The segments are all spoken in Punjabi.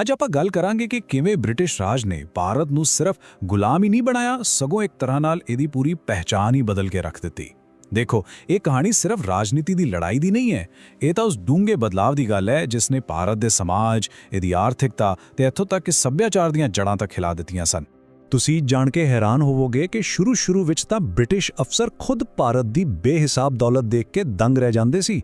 ਅੱਜ ਆਪਾਂ ਗੱਲ ਕਰਾਂਗੇ ਕਿ ਕਿਵੇਂ ਬ੍ਰਿਟਿਸ਼ ਰਾਜ ਨੇ ਭਾਰਤ ਨੂੰ ਸਿਰਫ ਗੁਲਾਮ ਹੀ ਨਹੀਂ ਬਣਾਇਆ, ਸਗੋਂ ਇੱਕ ਤਰ੍ਹਾਂ ਨਾਲ ਇਹਦੀ ਪੂਰੀ ਪਹਿਚਾਨ ਹੀ ਬਦਲ ਕੇ ਰੱਖ ਦਿੱਤੀ। ਦੇਖੋ, ਇਹ ਕਹਾਣੀ ਸਿਰਫ ਰਾਜਨੀਤੀ ਦੀ ਲੜਾਈ ਦੀ ਨਹੀਂ ਹੈ। ਇਹ ਤਾਂ ਉਸ ਡੂੰਘੇ ਬਦਲਾਅ ਦੀ ਗੱਲ ਹੈ, ਜਿਸ ਨੇ ਭਾਰਤ ਦੇ ਸਮਾਜ, ਇਹਦੀ ਆਰਥਿਕਤਾ ਤੇ ਇੱਥੋਂ ਤੱਕ ਕਿ ਸੱਭਿਆਚਾਰ ਦੀਆਂ ਜੜਾਂ ਤੱਕ ਖਿਲਾ ਦਿੱਤੀਆਂ ਸਨ। ਤੁਸੀਂ ਜਾਣ ਕੇ ਹੈਰਾਨ ਹੋਵੋਗੇ ਕਿ ਸ਼ੁਰੂ-ਸ਼ੁਰੂ ਵਿੱਚ ਤਾਂ ਬ੍ਰਿਟਿਸ਼ ਅਫਸਰ ਖੁਦ ਭਾਰਤ ਦੀ ਬੇਹਿਸਾਬ ਦੌਲਤ ਦੇਖ ਕੇ ਦੰਗ ਰਹਿ ਜਾਂਦੇ ਸੀ।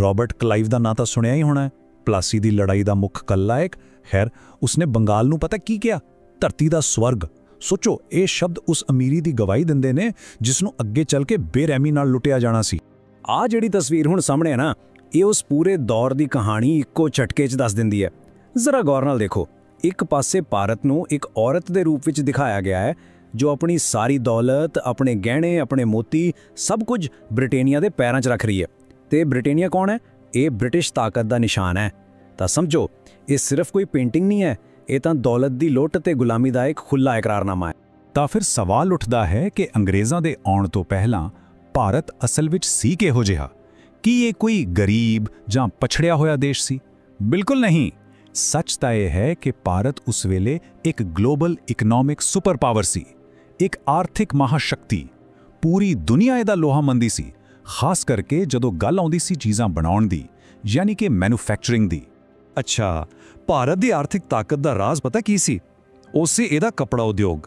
ਰਾਬਰਟ ਕਲਾਈਵ ਦਾ ਨਾਂ ਤਾਂ ਸੁਣਿਆ ਹੀ ਹੋਣਾ ਹੈ। ਪਲਾਸੀ ਦੀ ਲੜਾਈ ਦਾ ਮੁੱਖ ਕੱਲਾਇਕ ਖੈਰ, ਉਸਨੇ ਬੰਗਾਲ ਨੂੰ ਪਤਾ ਕੀ ਕਿਹਾ? ਧਰਤੀ ਦਾ ਸਵਰਗ। ਸੋਚੋ, ਇਹ ਸ਼ਬਦ ਉਸ ਅਮੀਰੀ ਦੀ ਗਵਾਹੀ ਦਿੰਦੇ ਨੇ, ਜਿਸ ਨੂੰ ਅੱਗੇ ਚੱਲ ਕੇ ਬੇਰਹਿਮੀ ਨਾਲ ਲੁੱਟਿਆ ਜਾਣਾ ਸੀ। ਆ ਜਿਹੜੀ ਤਸਵੀਰ ਹੁਣ ਸਾਹਮਣੇ ਹੈ ਨਾ, ਇਹ ਉਸ ਪੂਰੇ ਦੌਰ ਦੀ ਕਹਾਣੀ ਇੱਕੋ ਝਟਕੇ 'ਚ ਦੱਸ ਦਿੰਦੀ ਹੈ। ਜ਼ਰਾ ਗੌਰ ਨਾਲ ਦੇਖੋ, ਇੱਕ ਪਾਸੇ ਭਾਰਤ ਨੂੰ ਇੱਕ ਔਰਤ ਦੇ ਰੂਪ ਵਿੱਚ ਦਿਖਾਇਆ ਗਿਆ ਹੈ, ਜੋ ਆਪਣੀ ਸਾਰੀ ਦੌਲਤ, ਆਪਣੇ ਗਹਿਣੇ, ਆਪਣੇ ਮੋਤੀ, ਸਭ ਕੁਝ ਬ੍ਰਿਟੇਨੀਆ ਦੇ ਪੈਰਾਂ 'ਚ ਰੱਖ ਰਹੀ ਹੈ। ਤੇ ਬ੍ਰਿਟੇਨੀਆ ਕੌਣ ਹੈ? ਇਹ ਬ੍ਰਿਟਿਸ਼ ਤਾਕਤ ਦਾ ਨਿਸ਼ਾਨ ਹੈ। ਤਾਂ ਸਮਝੋ, ਇਹ ਸਿਰਫ ਕੋਈ ਪੇਂਟਿੰਗ ਨਹੀਂ ਹੈ, ਇਹ ਤਾਂ ਦੌਲਤ ਦੀ ਲੁੱਟ ਤੇ ਗੁਲਾਮੀ ਦਾ ਇੱਕ ਖੁੱਲਾ ਇਕਰਾਰਨਾਮਾ ਹੈ। ਤਾਂ ਫਿਰ ਸਵਾਲ ਉੱਠਦਾ ਹੈ ਕਿ ਅੰਗਰੇਜ਼ਾਂ ਦੇ ਆਉਣ ਤੋਂ ਪਹਿਲਾਂ ਭਾਰਤ ਅਸਲ ਵਿੱਚ ਸੀ ਕਿਹੋ ਜਿਹਾ? ਕੀ ਇਹ ਕੋਈ ਗਰੀਬ ਜਾਂ ਪਛੜਿਆ ਹੋਇਆ ਦੇਸ਼ ਸੀ? ਬਿਲਕੁਲ ਨਹੀਂ। ਸੱਚ ਤਾਂ ਇਹ ਹੈ ਕਿ ਭਾਰਤ ਉਸ ਵੇਲੇ ਇੱਕ ਗਲੋਬਲ ਇਕਨੋਮਿਕ ਸੁਪਰ ਪਾਵਰ ਸੀ। ਇੱਕ ਆਰਥਿਕ ਮਹਾਸ਼ਕਤੀ। ਪੂਰੀ ਦੁਨੀਆ ਇਹਦਾ ਲੋਹਾਮੰਦੀ ਸੀ। ਖਾਸ ਕਰਕੇ ਜਦੋਂ ਗੱਲ ਆਉਂਦੀ ਸੀ ਚੀਜ਼ਾਂ ਬਣਾਉਣ ਦੀ, ਯਾਨੀ ਕਿ ਮੈਨੂਫੈਕਚਰਿੰਗ ਦੀ। ਅੱਛਾ, ਭਾਰਤ ਦੀ ਆਰਥਿਕ ਤਾਕਤ ਦਾ ਰਾਜ਼ ਪਤਾ ਕੀ ਸੀ? ਉਹ ਸੀ ਇਹਦਾ ਕਪੜਾ ਉਦਯੋਗ।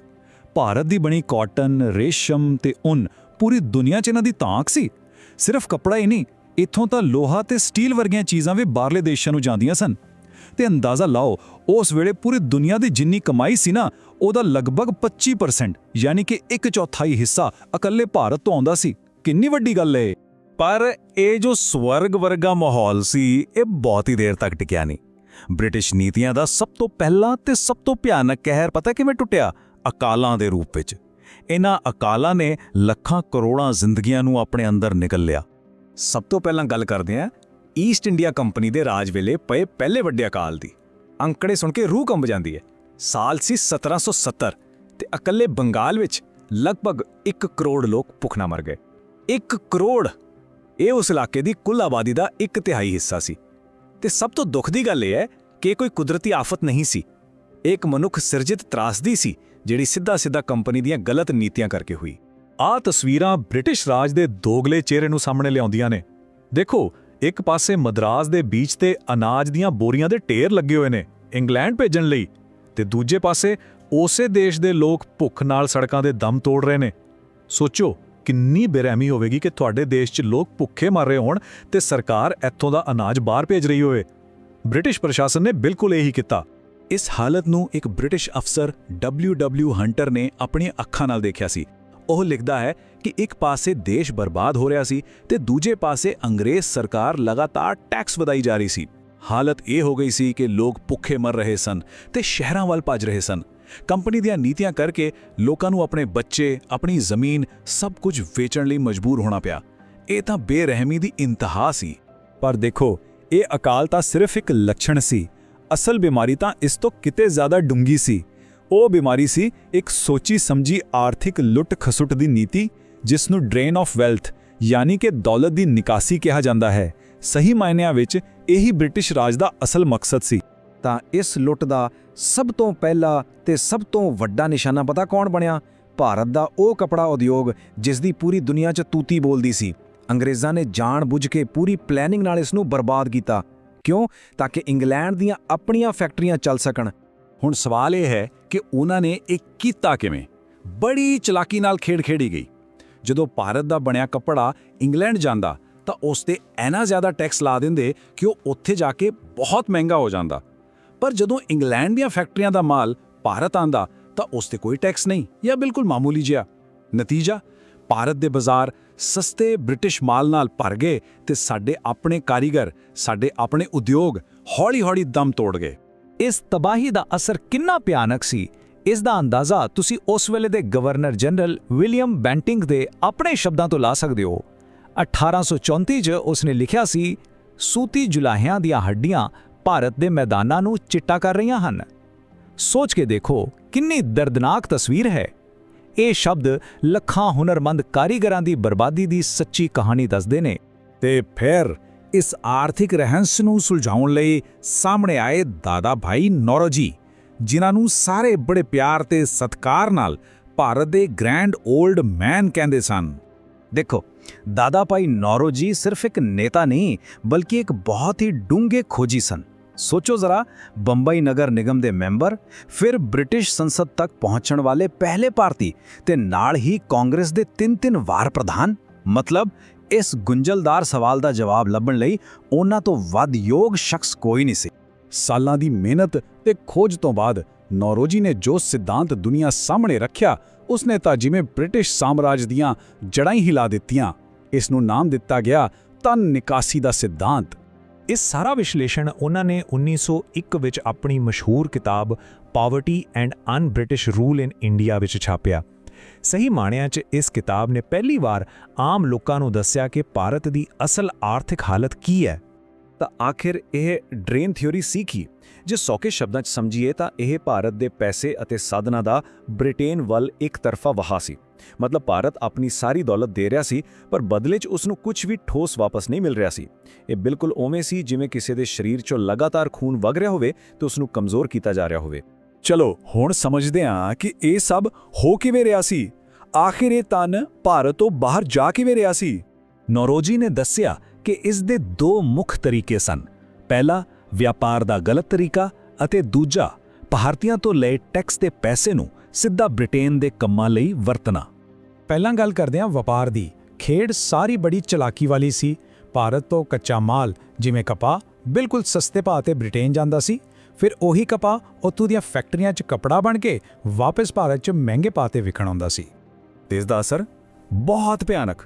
ਭਾਰਤ ਦੀ ਬਣੀ ਕਾਟਨ, ਰੇਸ਼ਮ ਤੇ ਉਨ ਪੂਰੀ ਦੁਨੀਆ 'ਚ ਇਹਨਾਂ ਦੀ ਤਾਂਕ ਸੀ। ਸਿਰਫ ਕਪੜਾ ਹੀ ਨਹੀਂ, ਇੱਥੋਂ ਤਾਂ ਲੋਹਾ ਤੇ ਸਟੀਲ ਵਰਗੀਆਂ ਚੀਜ਼ਾਂ ਵੀ ਬਾਹਰਲੇ ਦੇਸ਼ਾਂ ਨੂੰ ਜਾਂਦੀਆਂ ਸਨ। ਤੇ ਅੰਦਾਜ਼ਾ ਲਾਓ, ਉਸ ਵੇਲੇ ਪੂਰੀ ਦੁਨੀਆ ਦੀ ਜਿੰਨੀ ਕਮਾਈ ਸੀ ਨਾ, ਉਹਦਾ ਲਗਭਗ 25% ਯਾਨੀ ਕਿ ਇੱਕ ਚੌਥਾਈ ਹਿੱਸਾ ਇਕੱਲੇ ਭਾਰਤ ਤੋਂ ਆਉਂਦਾ ਸੀ। ਕਿੰਨੀ ਵੱਡੀ ਗੱਲ ਏ। ਪਰ ਇਹ ਜੋ ਸਵਰਗ ਵਰਗਾ ਮਾਹੌਲ ਸੀ, ਇਹ ਬਹੁਤ ਹੀ ਦੇਰ ਤੱਕ ਟਿਕਿਆ ਨਹੀਂ। ਬ੍ਰਿਟਿਸ਼ ਨੀਤੀਆਂ ਦਾ ਸਭ ਤੋਂ ਪਹਿਲਾ ਤੇ ਸਭ ਤੋਂ ਭਿਆਨਕ ਕਹਿਰ ਪਤਾ ਕਿਵੇਂ ਟੁੱਟਿਆ? ਅਕਾਲਾਂ ਦੇ ਰੂਪ ਵਿੱਚ। ਇਹਨਾਂ ਅਕਾਲਾਂ ਨੇ ਲੱਖਾਂ ਕਰੋੜਾਂ ਜ਼ਿੰਦਗੀਆਂ ਨੂੰ ਆਪਣੇ ਅੰਦਰ ਨਿਕਲ ਲਿਆ। ਸਭ ਤੋਂ ਪਹਿਲਾਂ ਗੱਲ ਕਰਦੇ ਹਾਂ ਈਸਟ ਇੰਡੀਆ ਕੰਪਨੀ ਦੇ ਰਾਜ ਵੇਲੇ ਪਏ ਪਹਿਲੇ ਵੱਡੇ ਅਕਾਲ ਦੀ। ਅੰਕੜੇ ਸੁਣ ਕੇ ਰੂਹ ਕੰਬ ਜਾਂਦੀ ਹੈ ਸਾਲ ਸੀ 1770 ਤੇ ਇਕੱਲੇ ਬੰਗਾਲ ਵਿੱਚ ਲਗਭਗ 1 ਕਰੋੜ ਲੋਕ ਭੁੱਖਣਾ ਮਰ ਗਏ। 1 ਕਰੋੜ, ਇਹ ਉਸ ਇਲਾਕੇ ਦੀ ਕੁੱਲ ਆਬਾਦੀ ਦਾ ਇੱਕ ਤਿਹਾਈ ਹਿੱਸਾ ਸੀ। ਤੇ ਸਭ ਤੋਂ ਦੁੱਖ ਦੀ ਗੱਲ ਇਹ ਹੈ ਕਿ ਇਹ ਕੋਈ ਕੁਦਰਤੀ ਆਫਤ ਨਹੀਂ ਸੀ। ਇਹ ਇੱਕ ਮਨੁੱਖ ਸਿਰਜਿਤ ਤਰਾਸਦੀ ਸੀ, ਜਿਹੜੀ ਸਿੱਧਾ-ਸਿੱਧਾ ਕੰਪਨੀ ਦੀਆਂ ਗਲਤ ਨੀਤੀਆਂ ਕਰਕੇ ਹੋਈ। ਆਹ ਤਸਵੀਰਾਂ ਬ੍ਰਿਟਿਸ਼ ਰਾਜ ਦੇ ਦੋਗਲੇ ਚਿਹਰੇ ਨੂੰ ਸਾਹਮਣੇ ਲਿਆਉਂਦੀਆਂ ਨੇ। ਦੇਖੋ, ਇੱਕ ਪਾਸੇ ਮਦਰਾਸ ਦੇ ਬੀਚ ਤੇ ਅਨਾਜ ਦੀਆਂ ਬੋਰੀਆਂ ਦੇ ਢੇਰ ਲੱਗੇ ਹੋਏ ਨੇ ਇੰਗਲੈਂਡ ਭੇਜਣ ਲਈ ਤੇ ਦੂਜੇ ਪਾਸੇ ਉਸੇ ਦੇਸ਼ ਦੇ ਲੋਕ ਭੁੱਖ ਨਾਲ ਸੜਕਾਂ ਦੇ ਦਮ ਤੋੜ ਰਹੇ ਨੇ। ਸੋਚੋ ਕਿੰਨੀ ਬੇਰਹਿਮੀ ਹੋਵੇਗੀ ਕਿ ਤੁਹਾਡੇ ਦੇਸ਼ 'ਚ ਲੋਕ ਭੁੱਖੇ ਮਰ ਰਹੇ ਹੋਣ ਤੇ ਸਰਕਾਰ ਇੱਥੋਂ ਦਾ ਅਨਾਜ ਬਾਹਰ ਭੇਜ ਰਹੀ ਹੋਵੇ। ਬ੍ਰਿਟਿਸ਼ ਪ੍ਰਸ਼ਾਸਨ ਨੇ ਬਿਲਕੁਲ ਇਹੀ ਕੀਤਾ। ਇਸ ਹਾਲਤ ਨੂੰ ਇੱਕ ਬ੍ਰਿਟਿਸ਼ ਅਫਸਰ W.W. ਹੰਟਰ ਨੇ ਆਪਣੀਆਂ ਅੱਖਾਂ ਨਾਲ ਦੇਖਿਆ ਸੀ। ਉਹ ਲਿਖਦਾ ਹੈ ਕਿ ਇੱਕ ਪਾਸੇ ਦੇਸ਼ ਬਰਬਾਦ ਹੋ ਰਿਹਾ ਸੀ ਤੇ ਦੂਜੇ ਪਾਸੇ ਅੰਗਰੇਜ਼ ਸਰਕਾਰ ਲਗਾਤਾਰ ਟੈਕਸ ਵਧਾਈ ਜਾ ਰਹੀ ਸੀ। ਹਾਲਤ ਇਹ ਹੋ ਗਈ ਸੀ ਕਿ ਲੋਕ ਭੁੱਖੇ ਮਰ ਰਹੇ ਸਨ ਤੇ ਸ਼ਹਿਰਾਂ ਵੱਲ ਭੱਜ ਰਹੇ ਸਨ। ਕੰਪਨੀ ਦੀਆਂ ਨੀਤੀਆਂ ਕਰਕੇ ਲੋਕਾਂ ਨੂੰ ਆਪਣੇ ਬੱਚੇ, ਆਪਣੀ ਜ਼ਮੀਨ ਸਭ ਕੁਝ ਵੇਚਣ ਲਈ ਮਜਬੂਰ ਹੋਣਾ ਪਿਆ। ਇਹ ਤਾਂ ਬੇਰਹਿਮੀ ਦੀ ਇੰਤਹਾ ਸੀ। ਪਰ ਦੇਖੋ, ਇਹ ਅਕਾਲ ਤਾਂ ਸਿਰਫ ਇੱਕ ਲੱਛਣ ਸੀ। ਅਸਲ ਬਿਮਾਰੀ ਤਾਂ ਇਸ ਤੋਂ ਕਿਤੇ ਜ਼ਿਆਦਾ ਡੂੰਗੀ ਸੀ। ਉਹ ਬਿਮਾਰੀ ਸੀ ਇੱਕ ਸੋਚੀ ਸਮਝੀ ਆਰਥਿਕ ਲੁੱਟ ਖਸੁੱਟ ਦੀ ਨੀਤੀ, ਜਿਸ ਨੂੰ ਡਰੇਨ ਆਫ ਵੈਲਥ ਯਾਨੀ ਕਿ ਦੌਲਤ ਦੀ ਨਿਕਾਸੀ ਕਿਹਾ ਜਾਂਦਾ ਹੈ। ਸਹੀ ਮਾਇਨਿਆਂ ਵਿੱਚ ਇਹੀ ਬ੍ਰਿਟਿਸ਼ ਰਾਜ ਦਾ ਅਸਲ ਮਕਸਦ ਸੀ। ਤਾਂ ਇਸ ਲੁੱਟ ਦਾ ਸਭ ਤੋਂ ਪਹਿਲਾ ਤੇ ਸਭ ਤੋਂ ਵੱਡਾ ਨਿਸ਼ਾਨਾ ਪਤਾ ਕੌਣ ਬਣਿਆ? ਭਾਰਤ ਦਾ ਉਹ ਕਪੜਾ ਉਦਯੋਗ ਜਿਸ ਦੀ ਪੂਰੀ ਦੁਨੀਆ 'ਚ ਤੂਤੀ ਬੋਲਦੀ ਸੀ। ਅੰਗਰੇਜ਼ਾਂ ਨੇ ਜਾਣ ਬੁੱਝ ਕੇ ਪੂਰੀ ਪਲੈਨਿੰਗ ਨਾਲ ਇਸ ਨੂੰ ਬਰਬਾਦ ਕੀਤਾ। ਕਿਉਂ? ਤਾਂ ਕਿ ਇੰਗਲੈਂਡ ਦੀਆਂ ਆਪਣੀਆਂ ਫੈਕਟਰੀਆਂ ਚੱਲ ਸਕਣ। ਹੁਣ ਸਵਾਲ ਇਹ ਹੈ ਕਿ ਉਹਨਾਂ ਨੇ ਇਹ ਕੀਤਾ ਕਿਵੇਂ? ਬੜੀ ਚਲਾਕੀ ਨਾਲ ਖੇਡ ਖੇਡੀ ਗਈ। ਜਦੋਂ ਭਾਰਤ ਦਾ ਬਣਿਆ ਕੱਪੜਾ ਇੰਗਲੈਂਡ ਜਾਂਦਾ, ਤਾਂ ਉਸ ਤੇ ਐਨਾ ਜ਼ਿਆਦਾ ਟੈਕਸ ਲਾ ਦਿੰਦੇ ਕਿ ਉਹ ਉੱਥੇ ਜਾ ਕੇ ਬਹੁਤ ਮਹਿੰਗਾ ਹੋ ਜਾਂਦਾ। ਪਰ ਜਦੋਂ ਇੰਗਲੈਂਡ ਦੀਆਂ ਫੈਕਟਰੀਆਂ ਦਾ ਮਾਲ ਭਾਰਤ ਆਂਦਾ, ਤਾਂ ਉਸ ਤੇ ਕੋਈ ਟੈਕਸ ਨਹੀਂ, ਜਾਂ ਬਿਲਕੁਲ ਮਾਮੂਲੀ ਜਿਹਾ। ਨਤੀਜਾ, ਭਾਰਤ ਦੇ ਬਾਜ਼ਾਰ ਸਸਤੇ ਬ੍ਰਿਟਿਸ਼ ਮਾਲ ਨਾਲ ਭਰ ਗਏ ਤੇ ਸਾਡੇ ਆਪਣੇ ਕਾਰੀਗਰ, ਸਾਡੇ ਆਪਣੇ ਉਦਯੋਗ ਹੌਲੀ-ਹੌਲੀ ਦਮ ਤੋੜ ਗਏ। ਇਸ ਤਬਾਹੀ ਦਾ ਅਸਰ ਕਿੰਨਾ ਭਿਆਨਕ ਸੀ, ਇਸ ਦਾ ਅੰਦਾਜ਼ਾ ਤੁਸੀਂ ਉਸ ਵੇਲੇ ਦੇ ਗਵਰਨਰ ਜਨਰਲ ਵਿਲੀਅਮ ਬੈਂਟਿੰਗ ਦੇ ਆਪਣੇ ਸ਼ਬਦਾਂ ਤੋਂ ਲਾ ਸਕਦੇ ਹੋ। 1834 'ਚ ਉਸਨੇ ਲਿਖਿਆ ਸੀ, ਸੂਤੀ ਜੁਲਾਹਿਆਂ ਦੀਆਂ ਹੱਡੀਆਂ ਭਾਰਤ ਦੇ ਮੈਦਾਨਾਂ ਨੂੰ ਚਿੱਟਾ ਕਰ ਰਹੀਆਂ ਹਨ। ਸੋਚ ਕੇ ਦੇਖੋ ਕਿੰਨੀ ਦਰਦਨਾਕ ਤਸਵੀਰ ਹੈ। ਇਹ ਸ਼ਬਦ ਲੱਖਾਂ ਹੁਨਰਮੰਦ ਕਾਰੀਗਰਾਂ ਦੀ ਬਰਬਾਦੀ ਦੀ ਸੱਚੀ ਕਹਾਣੀ ਦੱਸਦੇ ਨੇ ਤੇ ਫਿਰ ਇਸ ਆਰਥਿਕ ਰਹਿੰਸ ਨੂੰ ਸੁਲਝਾਉਣ ਲਈ ਸਾਹਮਣੇ ਆਏ ਦਾਦਾ ਭਾਈ ਨੌਰੋਜੀ ਜਿਨ੍ਹਾਂ ਨੂੰ ਸਾਰੇ ਬੜੇ ਪਿਆਰ ਤੇ ਸਤਿਕਾਰ ਨਾਲ ਭਾਰਤ ਦੇ ਗ੍ਰੈਂਡ 올ਡ ਮੈਨ ਕਹਿੰਦੇ ਸਨ। ਦੇਖੋ, ਦਾਦਾ ਭਾਈ ਨੌਰੋਜੀ ਸਿਰਫ ਇੱਕ ਨੇਤਾ ਨਹੀਂ, ਬਲਕਿ ਇੱਕ ਬਹੁਤ ਹੀ ਡੂੰਘੇ ਖੋਜੀ ਸਨ। ਸੋਚੋ ਜ਼ਰਾ, ਬੰਬਈ ਨਗਰ ਨਿਗਮ ਦੇ ਮੈਂਬਰ, ਫਿਰ ਬ੍ਰਿਟਿਸ਼ ਸੰਸਦ ਤੱਕ ਪਹੁੰਚਣ ਵਾਲੇ ਪਹਿਲੇ ਭਾਰਤੀ ਤੇ ਨਾਲ ਹੀ ਕਾਂਗਰਸ ਦੇ ਤਿੰਨ ਤਿੰਨ ਵਾਰ ਪ੍ਰਧਾਨ? ਮਤਲਬ, ਇਸ ਗੁੰਝਲਦਾਰ ਸਵਾਲ ਦਾ ਜਵਾਬ ਲੱਭਣ ਲਈ ਉਹਨਾਂ ਤੋਂ ਵੱਧ ਯੋਗ ਸ਼ਖਸ ਕੋਈ ਨਹੀਂ ਸੀ। ਸਾਲਾਂ ਦੀ ਮਿਹਨਤ ਤੇ ਖੋਜ ਤੋਂ ਬਾਅਦ ਨੌਰੋਜੀ ਨੇ ਜੋ ਸਿਧਾਂਤ ਦੁਨੀਆ ਸਾਹਮਣੇ ਰੱਖਿਆ, ਉਸਨੇ ਤਾਂ ਜਿਵੇਂ ਬ੍ਰਿਟਿਸ਼ ਸਾਮਰਾਜ ਦੀਆਂ ਜੜਾਂ ਹੀ ਹਿਲਾ ਦਿੱਤੀਆਂ। ਇਸ ਨੂੰ ਨਾਮ ਦਿੱਤਾ ਗਿਆ ਤਨ ਨਿਕਾਸੀ ਦਾ ਸਿਧਾਂਤ। ਇਹ ਸਾਰਾ ਵਿਸ਼ਲੇਸ਼ਣ ਉਹਨਾਂ ਨੇ 1901 ਵਿੱਚ ਆਪਣੀ ਮਸ਼ਹੂਰ ਕਿਤਾਬ poverty and un-British rule in India ਵਿੱਚ ਛਾਪਿਆ। ਸਹੀ ਮਾਣਿਆਂ 'ਚ ਇਸ ਕਿਤਾਬ ਨੇ ਪਹਿਲੀ ਵਾਰ ਆਮ ਲੋਕਾਂ ਨੂੰ ਦੱਸਿਆ ਕਿ ਭਾਰਤ ਦੀ ਅਸਲ ਆਰਥਿਕ ਹਾਲਤ ਕੀ ਹੈ। ਤਾਂ ਆਖਿਰ ਇਹ ਡਰੇਨ ਥਿਉਰੀ ਸੀ ਕੀ? ਜੇ ਸੌਕੇ ਸ਼ਬਦਾਂ 'ਚ ਸਮਝੀਏ ਤਾਂ ਇਹ ਭਾਰਤ ਦੇ ਪੈਸੇ ਅਤੇ ਸਾਧਨਾਂ ਦਾ ਬ੍ਰਿਟੇਨ ਵੱਲ ਇੱਕ ਤਰਫਾ ਵਹਾ ਸੀ। ਮਤਲਬ ਭਾਰਤ ਆਪਣੀ ਸਾਰੀ ਦੌਲਤ ਦੇ ਰਿਹਾ ਸੀ, ਪਰ ਬਦਲੇ 'ਚ ਉਸ ਨੂੰ ਕੁਝ ਵੀ ਠੋਸ ਵਾਪਸ ਨਹੀਂ ਮਿਲ ਰਿਹਾ ਸੀ। ਇਹ ਬਿਲਕੁਲ ਉਵੇਂ ਸੀ ਜਿਵੇਂ ਕਿਸੇ ਦੇ ਸਰੀਰ 'ਚੋਂ ਲਗਾਤਾਰ ਖੂਨ ਵਗ ਰਿਹਾ ਹੋਵੇ ਤੇ ਉਸ ਨੂੰ ਕਮਜ਼ੋਰ ਕੀਤਾ ਜਾ ਰਿਹਾ ਹੋਵੇ। ਚਲੋ, ਹੁਣ ਸਮਝਦੇ ਹਾਂ ਕਿ ਇਹ ਸਭ ਹੋ ਕਿਵੇਂ ਰਿਹਾ ਸੀ? ਆਖਿਰ ਇਹ ਤਨ ਭਾਰਤ ਤੋਂ ਬਾਹਰ ਜਾ ਕਿਵੇਂ ਰਿਹਾ ਸੀ? ਨੌਰੋਜੀ ਨੇ ਦੱਸਿਆ ਕਿ ਇਸ ਦੇ ਦੋ ਮੁੱਖ ਤਰੀਕੇ ਸਨ। ਪਹਿਲਾ ਵਪਾਰ ਦਾ ਗਲਤ ਤਰੀਕਾ ਅਤੇ ਦੂਜਾ, ਭਾਰਤੀਆਂ ਤੋਂ ਲਏ ਟੈਕਸ ਦੇ ਪੈਸੇ ਨੂੰ ਸਿੱਧਾ ਬ੍ਰਿਟੇਨ ਦੇ ਕੰਮਾਂ ਲਈ ਵਰਤਣਾ। ਪਹਿਲਾਂ ਗੱਲ ਕਰਦੇ ਹਾਂ ਵਪਾਰ ਦੀ। ਖੇਡ ਸਾਰੀ ਬੜੀ ਚਲਾਕੀ ਵਾਲੀ ਸੀ। ਭਾਰਤ ਤੋਂ ਕੱਚਾ ਮਾਲ, ਜਿਵੇਂ ਕਪਾਹ, ਬਿਲਕੁਲ ਸਸਤੇ ਭਾਅ ਤੇ ਬ੍ਰਿਟੇਨ ਜਾਂਦਾ ਸੀ। ਫਿਰ ਉਹੀ ਕਪਾਹ ਉੱਥੋਂ ਦੀਆਂ ਫੈਕਟਰੀਆਂ 'ਚ ਕਪੜਾ ਬਣ ਕੇ ਵਾਪਸ ਭਾਰਤ 'ਚ ਮਹਿੰਗੇ ਭਾਅ ਤੇ ਵਿਕਣ ਆਉਂਦਾ ਸੀ। ਤੇ ਇਸ ਦਾ ਅਸਰ ਬਹੁਤ ਭਿਆਨਕ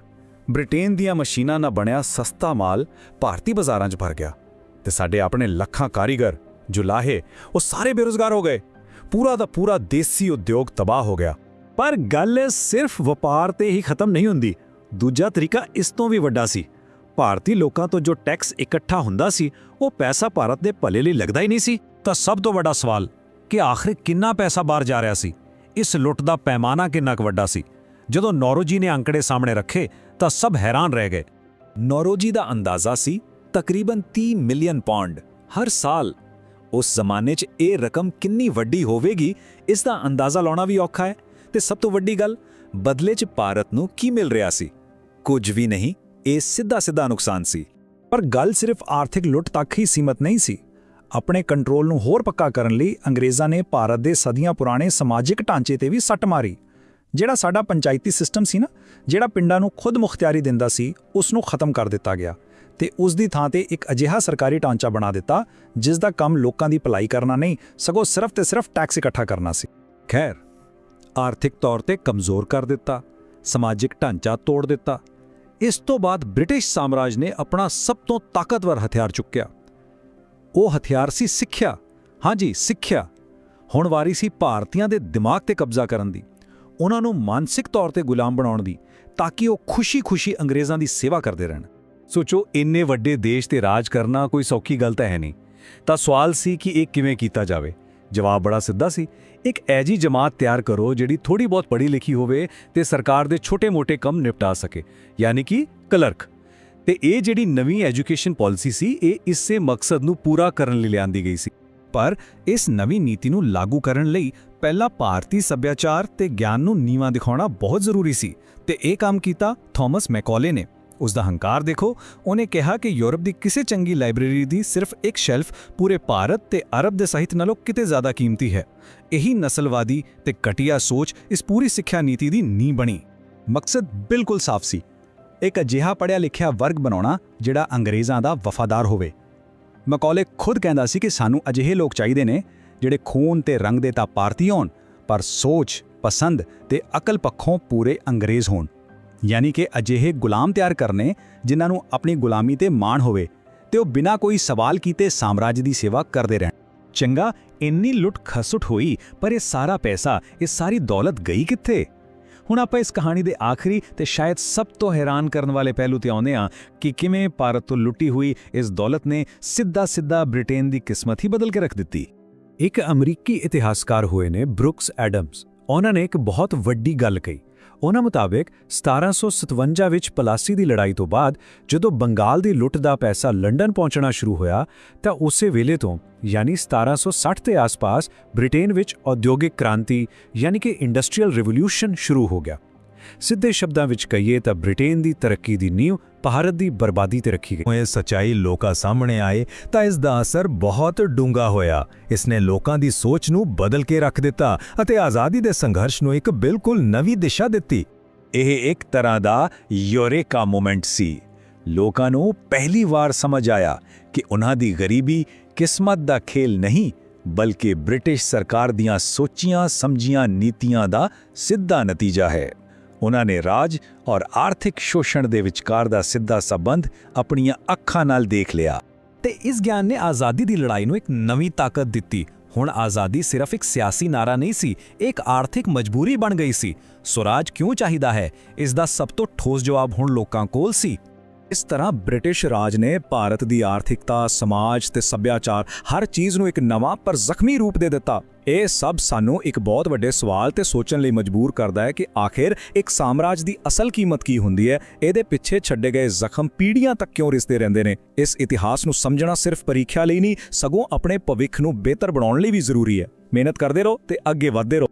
ਬ੍ਰਿਟੇਨ ਦੀਆਂ ਮਸ਼ੀਨਾਂ ਨਾਲ ਬਣਿਆ ਸਸਤਾ ਮਾਲ ਭਾਰਤੀ ਬਾਜ਼ਾਰਾਂ 'ਚ ਭਰ ਗਿਆ ਤੇ ਸਾਡੇ ਆਪਣੇ ਲੱਖਾਂ ਕਾਰੀਗਰ ਜੁਲਾਹੇ ਉਹ ਸਾਰੇ ਬੇਰੁਜ਼ਗਾਰ ਹੋ ਗਏ। ਪੂਰਾ ਦਾ ਪੂਰਾ ਦੇਸੀ ਉਦਯੋਗ ਤਬਾਹ ਹੋ ਗਿਆ। ਪਰ ਗੱਲ ਸਿਰਫ ਵਪਾਰ ਤੇ ਹੀ ਖਤਮ ਨਹੀਂ ਹੁੰਦੀ। ਦੂਜਾ ਤਰੀਕਾ ਇਸ ਤੋਂ ਵੀ ਵੱਡਾ ਸੀ। ਭਾਰਤੀ ਲੋਕਾਂ ਤੋਂ ਜੋ ਟੈਕਸ ਇਕੱਠਾ ਹੁੰਦਾ ਸੀ, ਉਹ ਪੈਸਾ ਭਾਰਤ ਦੇ ਭਲੇ ਲਈ ਲੱਗਦਾ ਹੀ ਨਹੀਂ ਸੀ। ਤਾਂ ਸਭ ਤੋਂ ਵੱਡਾ ਸਵਾਲ, ਕਿ ਆਖਰ ਕਿੰਨਾ ਪੈਸਾ ਬਾਹਰ ਜਾ ਰਿਹਾ ਸੀ? ਇਸ ਲੁੱਟ ਦਾ ਪੈਮਾਨਾ ਕਿੰਨਾ ਕੁ ਵੱਡਾ ਸੀ? ਜਦੋਂ ਨੌਰੋਜੀ ਨੇ ਅੰਕੜੇ ਸਾਹਮਣੇ ਰੱਖੇ ਤਾਂ ਸਭ ਹੈਰਾਨ ਰਹਿ ਗਏ। ਨੌਰੋਜੀ ਦਾ ਅੰਦਾਜ਼ਾ ਸੀ, ਤਕਰੀਬਨ 30 ਮਿਲੀਅਨ ਪਾਉਂਡ ਹਰ ਸਾਲ। ਉਸ ਜ਼ਮਾਨੇ 'ਚ ਇਹ ਰਕਮ ਕਿੰਨੀ ਵੱਡੀ ਹੋਵੇਗੀ, ਇਸ ਦਾ ਅੰਦਾਜ਼ਾ ਲਾਉਣਾ ਵੀ ਔਖਾ ਹੈ। ਤੇ ਸਭ ਤੋਂ ਵੱਡੀ ਗੱਲ, ਬਦਲੇ 'ਚ ਭਾਰਤ ਨੂੰ ਕੀ ਮਿਲ ਰਿਹਾ ਸੀ? ਕੁਝ ਵੀ ਨਹੀਂ, ਇਹ ਸਿੱਧਾ ਸਿੱਧਾ ਨੁਕਸਾਨ ਸੀ। ਪਰ ਗੱਲ ਸਿਰਫ ਆਰਥਿਕ ਲੁੱਟ ਤੱਕ ਹੀ ਸੀਮਤ ਨਹੀਂ ਸੀ। ਆਪਣੇ ਕੰਟਰੋਲ ਨੂੰ ਹੋਰ ਪੱਕਾ ਕਰਨ ਲਈ ਅੰਗਰੇਜ਼ਾਂ ਨੇ ਭਾਰਤ ਦੇ ਸਦੀਆਂ ਪੁਰਾਣੇ ਸਮਾਜਿਕ ਢਾਂਚੇ ਤੇ ਵੀ ਸੱਟ ਮਾਰੀ। ਜਿਹੜਾ ਸਾਡਾ ਪੰਚਾਇਤੀ ਸਿਸਟਮ ਸੀ ਨਾ, ਜਿਹੜਾ ਪਿੰਡਾਂ ਨੂੰ ਖੁਦ ਮੁਖਤਿਆਰੀ ਦਿੰਦਾ ਸੀ ਉਸ ਨੂੰ ਖਤਮ ਕਰ ਦਿੱਤਾ ਗਿਆ ਤੇ ਉਸ ਦੀ ਥਾਂ ਤੇ ਇੱਕ ਅਜਿਹਾ ਸਰਕਾਰੀ ਢਾਂਚਾ ਬਣਾ ਦਿੱਤਾ, ਜਿਸ ਦਾ ਕੰਮ ਲੋਕਾਂ ਦੀ ਭਲਾਈ ਕਰਨਾ ਨਹੀਂ, ਸਗੋਂ ਸਿਰਫ ਤੇ ਸਿਰਫ ਟੈਕਸ ਇਕੱਠਾ ਕਰਨਾ ਸੀ। ਖੈਰ, ਆਰਥਿਕ ਤੌਰ ਤੇ ਕਮਜ਼ੋਰ ਕਰ ਦਿੱਤਾ, ਸਮਾਜਿਕ ਢਾਂਚਾ ਤੋੜ ਦਿੱਤਾ। ਇਸ ਤੋਂ ਬਾਅਦ ਬ੍ਰਿਟਿਸ਼ ਸਾਮਰਾਜ ਨੇ ਆਪਣਾ ਸਭ ਤੋਂ ਤਾਕਤਵਰ ਹਥਿਆਰ ਚੁੱਕਿਆ। ਉਹ ਹਥਿਆਰ ਸੀ ਸਿੱਖਿਆ। ਹਾਂਜੀ, ਸਿੱਖਿਆ। ਹੁਣ ਵਾਰੀ ਸੀ ਭਾਰਤੀਆਂ ਦੇ ਦਿਮਾਗ ਤੇ ਕਬਜ਼ਾ ਕਰਨ ਦੀ। ਉਹਨਾਂ ਨੂੰ ਮਾਨਸਿਕ ਤੌਰ ਤੇ ਗੁਲਾਮ ਬਣਾਉਣ ਦੀ ਤਾਂ ਕਿ ਉਹ ਖੁਸ਼ੀ-ਖੁਸ਼ੀ ਅੰਗਰੇਜ਼ਾਂ ਦੀ ਸੇਵਾ ਕਰਦੇ ਰਹਿਣ। ਸੋਚੋ, ਇੰਨੇ ਵੱਡੇ ਦੇਸ਼ ਤੇ ਰਾਜ ਕਰਨਾ ਕੋਈ ਸੌਖੀ ਗੱਲ ਤਾਂ ਹੈ ਨਹੀਂ। ਤਾਂ ਸਵਾਲ ਸੀ ਕਿ ਇਹ ਕਿਵੇਂ ਕੀਤਾ ਜਾਵੇ? ਜਵਾਬ ਬੜਾ ਸਿੱਧਾ ਸੀ, ਇੱਕ ਐਜੀ ਜਮਾਤ ਤਿਆਰ ਕਰੋ ਜਿਹੜੀ ਥੋੜੀ ਬਹੁਤ ਪੜ੍ਹੀ ਲਿਖੀ ਹੋਵੇ ਤੇ ਸਰਕਾਰ ਦੇ ਛੋਟੇ-ਮੋਟੇ ਕੰਮ ਨਿਪਟਾ ਸਕੇ, ਯਾਨੀ ਕਿ ਕਲਰਕ। ਤੇ ਇਹ ਜਿਹੜੀ ਨਵੀਂ ਐਜੂਕੇਸ਼ਨ ਪਾਲਿਸੀ ਸੀ, ਇਹ ਇਸੇ ਮਕਸਦ ਨੂੰ ਪੂਰਾ ਕਰਨ ਲਈ ਲਿਆਂਦੀ ਗਈ ਸੀ। ਪਰ ਇਸ ਨਵੀਂ ਨੀਤੀ ਨੂੰ ਲਾਗੂ ਕਰਨ ਲਈ ਪਹਿਲਾਂ ਭਾਰਤੀ ਸੱਭਿਆਚਾਰ ਤੇ ਗਿਆਨ ਨੂੰ ਨੀਵਾਂ ਦਿਖਾਉਣਾ ਬਹੁਤ ਜ਼ਰੂਰੀ ਸੀ ਤੇ ਇਹ ਕੰਮ ਕੀਤਾ ਥਾਮਸ ਮੈਕੋਲੇ ਨੇ। ਉਸ ਦਾ ਹੰਕਾਰ ਦੇਖੋ, ਉਹਨੇ ਕਿਹਾ ਕਿ ਯੂਰਪ ਦੀ ਕਿਸੇ ਚੰਗੀ ਲਾਇਬ੍ਰੇਰੀ ਦੀ ਸਿਰਫ ਇੱਕ ਸ਼ੈਲਫ ਪੂਰੇ ਭਾਰਤ ਤੇ ਅਰਬ ਦੇ ਸਾਹਿਤ ਨਾਲੋਂ ਕਿਤੇ ਜ਼ਿਆਦਾ ਕੀਮਤੀ ਹੈ। ਇਹੀ ਨਸਲਵਾਦੀ ਤੇ ਘਟੀਆ ਸੋਚ ਇਸ ਪੂਰੀ ਸਿੱਖਿਆ ਨੀਤੀ ਦੀ ਨੀਂਹ ਬਣੀ। ਮਕਸਦ ਬਿਲਕੁਲ ਸਾਫ਼ ਸੀ। ਇੱਕ ਅਜਿਹਾ ਪੜਿਆ ਲਿਖਿਆ ਵਰਗ ਬਣਾਉਣਾ ਜਿਹੜਾ ਅੰਗਰੇਜ਼ਾਂ ਦਾ ਵਫਾਦਾਰ ਹੋਵੇ। ਮਕੌਲੇ ਖੁਦ ਕਹਿੰਦਾ ਸੀ ਕਿ ਸਾਨੂੰ ਅਜਿਹੇ ਲੋਕ ਚਾਹੀਦੇ ਨੇ ਜਿਹੜੇ ਖੂਨ ਤੇ ਰੰਗ ਦੇ ਤਾਂ ਭਾਰਤੀ ਹੋਣ, ਪਰ ਸੋਚ, ਪਸੰਦ ਤੇ ਅਕਲ ਪੱਖੋਂ ਪੂਰੇ ਅੰਗਰੇਜ਼ ਹੋਣ। ਯਾਨੀ ਕਿ ਅਜਿਹੇ ਗੁਲਾਮ ਤਿਆਰ ਕਰਨੇ ਜਿਨ੍ਹਾਂ ਨੂੰ ਆਪਣੀ ਗੁਲਾਮੀ ਤੇ ਮਾਣ ਹੋਵੇ ਤੇ ਉਹ ਬਿਨਾਂ ਕੋਈ ਸਵਾਲ ਕੀਤੇ ਸਾਮਰਾਜ ਦੀ ਸੇਵਾ ਕਰਦੇ ਰਹਿਣ। ਚੰਗਾ, ਇੰਨੀ ਲੁੱਟ ਖਸੁੱਟ ਹੋਈ, ਪਰ ਇਹ ਸਾਰਾ ਪੈਸਾ, ਇਹ ਸਾਰੀ ਦੌਲਤ ਗਈ ਕਿੱਥੇ? ਹੁਣ ਆਪਾਂ ਇਸ ਕਹਾਣੀ ਦੇ ਆਖਰੀ ਤੇ ਸ਼ਾਇਦ ਸਭ ਤੋਂ ਹੈਰਾਨ ਕਰਨ ਵਾਲੇ ਪਹਿਲੂ ਤੇ ਆਉਂਦੇ ਹਾਂ ਕਿ ਕਿਵੇਂ ਭਾਰਤ ਤੋਂ ਲੁੱਟੀ ਹੋਈ ਇਸ ਦੌਲਤ ਨੇ ਸਿੱਧਾ ਸਿੱਧਾ ਬ੍ਰਿਟੇਨ ਦੀ ਕਿਸਮਤ ਹੀ ਬਦਲ ਕੇ ਰੱਖ ਦਿੱਤੀ। ਇੱਕ ਅਮਰੀਕੀ ਇਤਿਹਾਸਕਾਰ ਹੋਏ ਨੇ ਬਰੁਕਸ ਐਡਮਸ। ਉਹਨਾਂ ਨੇ ਇੱਕ ਬਹੁਤ ਵੱਡੀ ਗੱਲ ਕਹੀ। ਉਹਨਾਂ ਮੁਤਾਬਕ 1757 ਵਿੱਚ ਪਲਾਸੀ ਦੀ ਲੜਾਈ ਤੋਂ ਬਾਅਦ ਜਦੋਂ ਬੰਗਾਲ ਦੀ ਲੁੱਟ ਦਾ ਪੈਸਾ ਲੰਡਨ ਪਹੁੰਚਣਾ ਸ਼ੁਰੂ ਹੋਇਆ, ਤਾਂ ਉਸੇ ਵੇਲੇ ਤੋਂ ਯਾਨੀ 1760 ਦੇ ਆਸ-ਪਾਸ ਬ੍ਰਿਟੇਨ ਵਿੱਚ ਔਦਯੋਗਿਕ ਕ੍ਰਾਂਤੀ ਯਾਨੀ ਕਿ ਇੰਡਸਟਰੀਅਲ ਰਿਵੋਲੂਸ਼ਨ ਸ਼ੁਰੂ ਹੋ ਗਿਆ। ਸਿੱਧੇ ਸ਼ਬਦਾਂ ਵਿੱਚ ਕਹੀਏ ਤਾਂ ਬ੍ਰਿਟੇਨ ਦੀ ਤਰੱਕੀ ਦੀ ਨੀਂਹ ਭਾਰਤ ਦੀ ਬਰਬਾਦੀ ਤੇ ਰੱਖੀ ਗਈ। ਇਹ ਸਚਾਈ ਲੋਕਾਂ ਸਾਹਮਣੇ ਆਏ, ਤਾਂ ਇਸ ਦਾ ਅਸਰ ਬਹੁਤ ਡੂੰਘਾ ਹੋਇਆ। ਇਸ ਨੇ ਲੋਕਾਂ ਦੀ ਸੋਚ ਨੂੰ ਬਦਲ ਕੇ ਰੱਖ ਦਿੱਤਾ ਅਤੇ ਆਜ਼ਾਦੀ ਦੇ ਸੰਘਰਸ਼ ਨੂੰ ਇੱਕ ਬਿਲਕੁਲ ਨਵੀਂ ਦਿਸ਼ਾ ਦਿੱਤੀ। ਇਹ ਇੱਕ ਤਰ੍ਹਾਂ ਦਾ ਯੂਰੇਕਾ ਮੂਮੈਂਟ ਸੀ। ਲੋਕਾਂ ਨੂੰ ਪਹਿਲੀ ਵਾਰ ਸਮਝ ਆਇਆ ਕਿ ਉਹਨਾਂ ਦੀ ਗਰੀਬੀ ਕਿਸਮਤ ਦਾ ਖੇਲ ਨਹੀਂ, ਬਲਕਿ ਬ੍ਰਿਟਿਸ਼ ਸਰਕਾਰ ਦੀਆਂ ਸੋਚੀਆਂ ਸਮਝੀਆਂ ਨੀਤੀਆਂ ਦਾ ਸਿੱਧਾ ਨਤੀਜਾ ਹੈ। ਉਹਨਾਂ ਨੇ ਰਾਜ ਔਰ ਆਰਥਿਕ ਸ਼ੋਸ਼ਣ ਦੇ ਵਿਚਕਾਰ ਦਾ ਸਿੱਧਾ ਸੰਬੰਧ ਆਪਣੀਆਂ ਅੱਖਾਂ ਨਾਲ ਦੇਖ ਲਿਆ। ਤੇ ਇਸ ਗਿਆਨ ਨੇ ਆਜ਼ਾਦੀ ਦੀ ਲੜਾਈ ਨੂੰ ਇੱਕ ਨਵੀਂ ਤਾਕਤ ਦਿੱਤੀ। ਹੁਣ ਆਜ਼ਾਦੀ ਸਿਰਫ ਇੱਕ ਸਿਆਸੀ ਨਾਰਾ ਨਹੀਂ ਸੀ, ਇੱਕ ਆਰਥਿਕ ਮਜਬੂਰੀ ਬਣ ਗਈ ਸੀ। ਸਵਰਾਜ ਕਿਉਂ ਚਾਹੀਦਾ ਹੈ? ਇਸ ਦਾ ਸਭ ਤੋਂ ਠੋਸ ਜਵਾਬ ਹੁਣ ਲੋਕਾਂ ਕੋਲ ਸੀ। ਇਸ ਤਰ੍ਹਾਂ ਬ੍ਰਿਟਿਸ਼ ਰਾਜ ਨੇ ਭਾਰਤ ਦੀ ਆਰਥਿਕਤਾ, ਸਮਾਜ ਤੇ ਸੱਭਿਆਚਾਰ ਹਰ ਚੀਜ਼ ਨੂੰ ਇੱਕ ਨਵਾਂ ਪਰ ਜ਼ਖਮੀ ਰੂਪ ਦੇ ਦਿੱਤਾ। ਇਹ ਸਭ ਸਾਨੂੰ ਇੱਕ ਬਹੁਤ ਵੱਡੇ ਸਵਾਲ ਤੇ ਸੋਚਣ ਲਈ ਮਜਬੂਰ ਕਰਦਾ ਹੈ ਕਿ ਆਖਿਰ ਇੱਕ ਸਾਮਰਾਜ ਦੀ ਅਸਲ ਕੀਮਤ ਕੀ ਹੁੰਦੀ ਹੈ? ਇਹਦੇ ਪਿੱਛੇ ਛੱਡੇ ਗਏ ਜ਼ਖਮ ਪੀੜ੍ਹੀਆਂ ਤੱਕ ਕਿਉਂ ਰਿਸਦੇ ਰਹਿੰਦੇ ਨੇ? ਇਸ ਇਤਿਹਾਸ ਨੂੰ ਸਮਝਣਾ ਸਿਰਫ ਪ੍ਰੀਖਿਆ ਲਈ ਨਹੀਂ, ਸਗੋਂ ਆਪਣੇ ਭਵਿੱਖ ਨੂੰ ਬਿਹਤਰ ਬਣਾਉਣ ਲਈ ਵੀ ਜ਼ਰੂਰੀ ਹੈ। ਮਿਹਨਤ ਕਰਦੇ ਰਹੋ ਤੇ ਅੱਗੇ ਵਧਦੇ ਰਹੋ।